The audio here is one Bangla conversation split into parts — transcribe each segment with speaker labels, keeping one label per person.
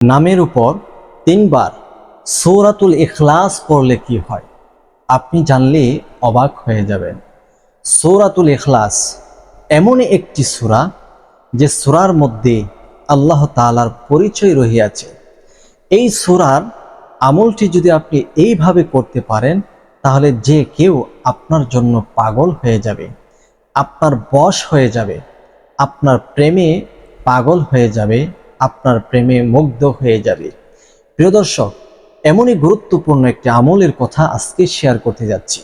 Speaker 1: নামের উপর তিনবার সৌরাতুল ইখলাস পড়লে কি হয়? আপনি জানলে অবাক হয়ে যাবেন। সৌরাতুল ইখলাস এমন একটি সূরা যে সুরার মধ্যে আল্লাহ তালার পরিচয় রহিয়াছে। এই সুরার আমলটি যদি আপনি এইভাবে করতে পারেন, তাহলে যে কেউ আপনার জন্য পাগল হয়ে যাবে, আপনার বশ হয়ে যাবে, আপনার প্রেমে পাগল হয়ে যাবে আপনার প্রেমে মুগ্ধ হয়ে যাবে। প্রিয় দর্শক, এমনই গুরুত্বপূর্ণ একটি আমলের কথা আজকে শেয়ার করতে যাচ্ছি।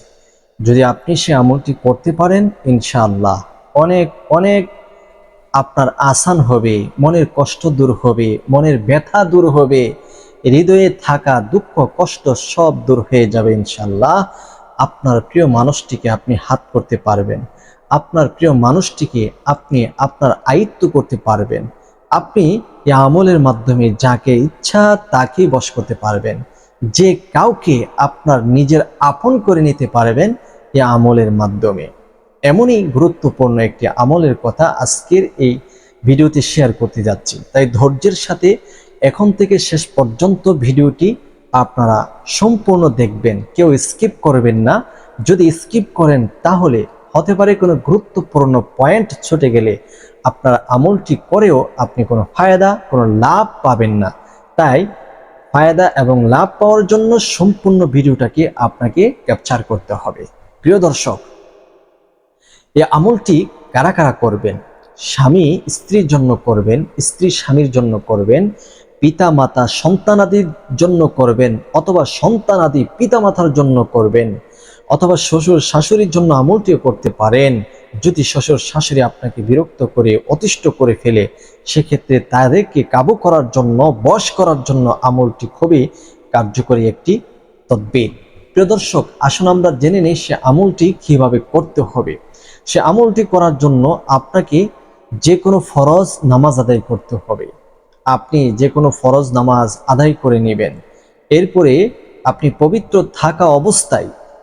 Speaker 1: যদি আপনি সে আমলটি করতে পারেন, ইনশাআল্লাহ অনেক অনেক আপনার আসান হবে, মনের কষ্ট দূর হবে, মনের ব্যথা দূর হবে, হৃদয়ে থাকা দুঃখ, কষ্ট সব দূর হয়ে যাবে ইনশাল্লাহ আপনার প্রিয় মানুষটিকে আপনি হাত করতে পারবেন। আপনার প্রিয় মানুষটিকে আপনি আপনার আয়ত্ত করতে পারবেন। আপনি এই আমলের মাধ্যমে যাকে ইচ্ছা তাকে বশ করতে পারবেন। যে কাউকে আপনার নিজের আপন করে নিতে পারবেন এই আমলের মাধ্যমে। এমনই গুরুত্বপূর্ণ একটি আমলের কথা আজকের এই ভিডিওতে শেয়ার করতে যাচ্ছি। তাই ধৈর্যের সাথে এখন থেকে শেষ পর্যন্ত ভিডিওটি আপনারা সম্পূর্ণ দেখবেন। কেউ স্কিপ করবেন না। যদি স্কিপ করেন তাহলে হতে পারে কোনো গুরুত্বপূর্ণ পয়েন্ট ছুটে গেলে আপনার আমলটি করেও আপনি কোনো ফায়দা, কোনো লাভ পাবেন না। তাই ফায়দা এবং লাভ পাওয়ার জন্য সম্পূর্ণ ভিডিওটাকে আপনাকে ক্যাপচার করতে হবে। প্রিয় দর্শক, এই আমলটি কারা কারা করবেন? স্বামী, স্ত্রীর জন্য করবেন, স্ত্রী স্বামীর জন্য করবেন পিতা মাতা সন্তানাদির জন্য করবেন অথবা সন্তানাদি পিতা মাতার জন্য করবেন। অথবা শ্বশুর শাশুড়ির জন্য আমলটিও করতে পারেন। যদি শ্বশুর শাশুড়ি আপনাকে বিরক্ত করে, অতিষ্ঠ করে ফেলে, সেক্ষেত্রে তাদেরকে কাবু করার জন্য, বশ করার জন্য আমলটি খুবই কার্যকরী একটি তদ্বির। প্রিয় দর্শক, আসুন আমরা জেনে নিই সে আমলটি কীভাবে করতে হবে। সে আমলটি করার জন্য আপনাকে যে কোনো ফরজ নামাজ আদায় করতে হবে। আপনি যে কোনো ফরজ নামাজ আদায় করে নেবেন। এরপরে আপনি পবিত্র থাকা অবস্থায়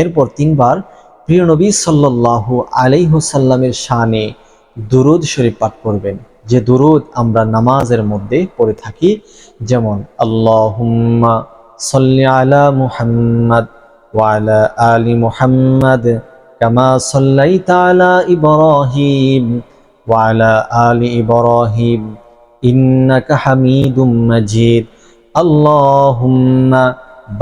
Speaker 1: এরপর তিনবার প্রিয় নবী সাল্লাল্লাহু আলাইহুসাল্লামের শানে দুরুদ শরীফ পাঠ করবেন। যে দুরুদ আমরা নামাজের মধ্যে পড়ে থাকি, যেমন, আল্লাহুম্মা সাল্লি আলা মুহাম্মাদ ওয়া আলা মুহাম্মাদ কামা সাল্লাইতা আলা ইব্রাহিম ওয়া আলা আলি ইব্রাহিম ইন্নাকা হামিদুম মাজিদ। আল্লাহুম্মা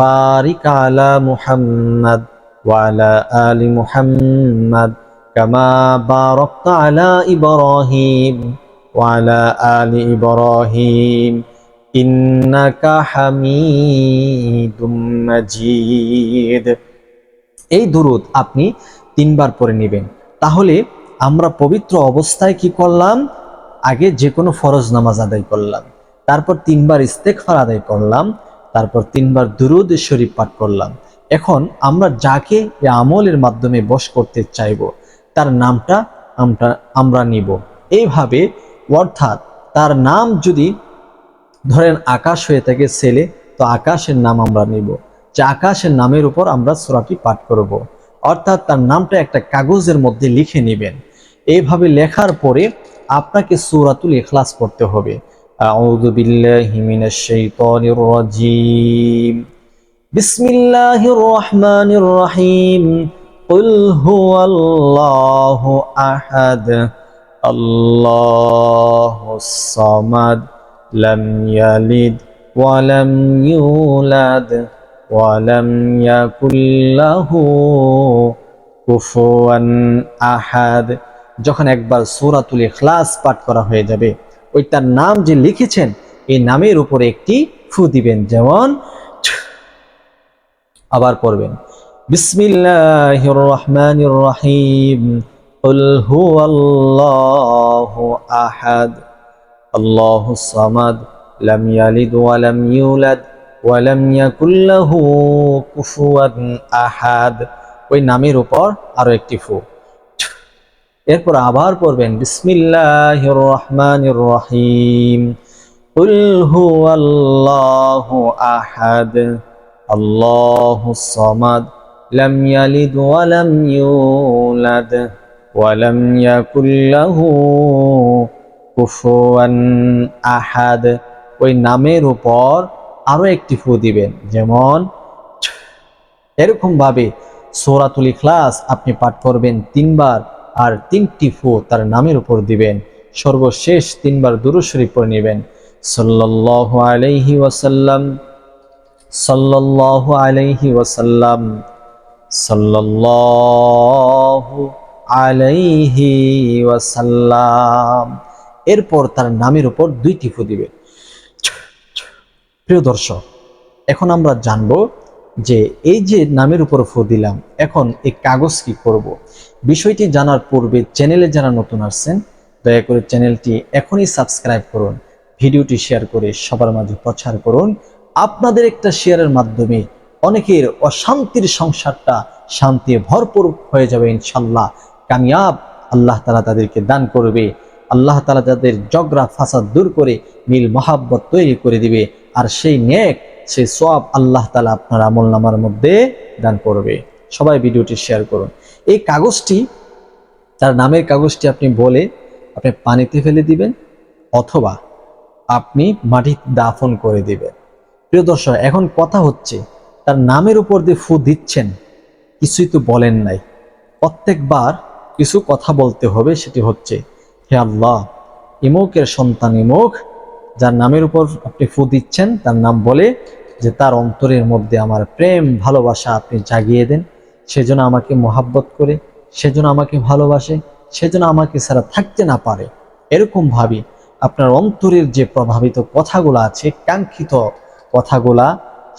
Speaker 1: বারিক আলা মুহাম্মাদ وعلى آل محمد كما باركت على إبراهيم وعلى آل إبراهيم إنك حميد مجيد এই দুরুদ আপনি তিনবার পড়ে নেবেন তাহলে আমরা পবিত্র অবস্থায় কি করলাম আগে যে কোনো ফরজ নামাজ আদায় করলাম তারপর তিনবার ইস্তেকফার আদায় করলাম তারপর তিনবার দুরুদ শরীফ পাঠ করলাম এখন আমরা যাকে আমলের মাধ্যমে বশ করতে চাইব, তার নামটা আমরা আমরা নিব। এইভাবে অর্থাৎ তার নাম যদি ধরেন আকাশ হয়ে থাকে ছেলে, তো আকাশের নাম আমরা নিব। যে আকাশের নামের উপর আমরা সোরাটি পাঠ করব। অর্থাৎ তার নামটা একটা কাগজের মধ্যে লিখে নেবেন। এইভাবে লেখার পরে আপনাকে সুরাতুল এখলাস করতে হবে। আউযু বিল্লাহি মিনাশ শাইতানির রাজিম। بسم الله الرحمن الرحيم قل هو الله أحد الله الصمد لم يلد ولم يولد ولم يكن له কুফুয়ান আহাদ যখন একবার সূরাতুল ইখলাস পাঠ করা হয়ে যাবে ওই তার নাম যে লিখেছেন এই নামের উপরে একটি ফু দিবেন যেমন আবার পড়বেন বিসমিল্লাহির রহমানির রহিম قل هو الله أحد الله الصمد লাম ইয়ালিদ ওয়া লাম ইউলাদ ওয়া লাম ইয়াকুল লাহু কুফুয়ান আহাদ ওই নামের উপর আরো একটি ফু এরপর আবার পড়বেন বিসমিল্লাহির রহমানির রহিম কুল হুয়াল্লাহু আহাদ আল্লাহুস আহাদ। ওই নামের উপর আরও একটি ফু দিবেন, যেমন, এরকম ভাবে সূরাতুল ইখলাস আপনি পাঠ করবেন তিনবার, আর তিনটি ফু তার নামের উপর দিবেন। সর্বশেষ তিনবার দুরূদ শরীফ পড়ে নেবেন। সাল্লাল্লাহু আলাইহি ওয়াসাল্লাম সাল্লাল্লাহু আলাইহি ওয়াসাল্লাম, সাল্লাল্লাহু আলাইহি ওয়াসাল্লাম এরপর তার নামের উপর দুইটি ফু দিবে প্রিয় দর্শক, এখন আমরা জানব যে এই যে নামের উপর ফু দিলাম, এখন এই কাগজ কি করব। বিষয়টি জানার পূর্বে চ্যানেলে যারা নতুন আসছেন, দয়া করে চ্যানেলটি এখনই সাবস্ক্রাইব করুন, ভিডিওটি শেয়ার করে সবার মাঝে প্রচার করুন আপনাদের একটা শেয়ারের মাধ্যমে অনেকের অশান্তির সংসারটা শান্তি ভরপুর হয়ে যাবে ইনশাল্লাহ। কামিয়াব আল্লাহ তালা তাদেরকে দান করবে। আল্লাহ তালা তাদের জগরা ফাসাদ দূর করে মিল মহাব্বত তৈরি করে দিবে। আর সেই নেক, সেই সব আল্লাহ তালা আপনার আমল নামার মধ্যে দান করবে। সবাই ভিডিওটি শেয়ার করুন। এই কাগজটি, তার নামের কাগজটি আপনি বলে আপনি পানিতে ফেলে দিবেন অথবা আপনি মাটি দাফন করে দিবেন। প্রিয় দর্শক, এখন কথা হচ্ছে, তার নামের উপর দিয়ে ফু দিচ্ছেন, কিছুই তো বলেন নাই। প্রত্যেকবার কিছু কথা বলতে হবে, সেটি হচ্ছে, হে আল্লাহ, ইমুকের সন্তান ইমুক, যার নামের উপর আপনি ফু দিচ্ছেন, তার নাম বলে যে তার অন্তরের মধ্যে আমার প্রেম, ভালোবাসা আপনি জাগিয়ে দেন। সেজন্য আমাকে মোহাব্বত করে সেজন্য আমাকে ভালোবাসে সেজন্য আমাকে ছাড়া থাকতে না পারে। এরকম ভাবি আপনার অন্তরের যে প্রভাবিত কথাগুলো আছে, কাঙ্ক্ষিত কথাগুলা,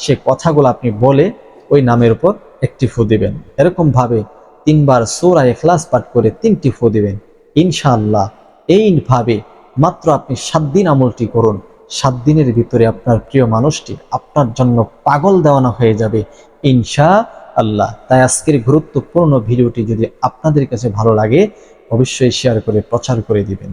Speaker 1: সে কথাগুলো আপনি বলে ওই নামের উপর একটি ফু দিবেন। এরকম ভাবে তিনবার সোরা এখলাস পাঠ করে তিনটি ফু দিবেন। ইনশাআল্লাহ এইভাবে মাত্র আপনি সাত দিন আমলটি করুন। সাত দিনের ভিতরে আপনার প্রিয় মানুষটি আপনার জন্য পাগল দেওয়ানো হয়ে যাবে ইনশা আল্লাহ তাই আজকের গুরুত্বপূর্ণ ভিডিওটি যদি আপনাদের কাছে ভালো লাগে, অবশ্যই শেয়ার করে, প্রচার করে দিবেন।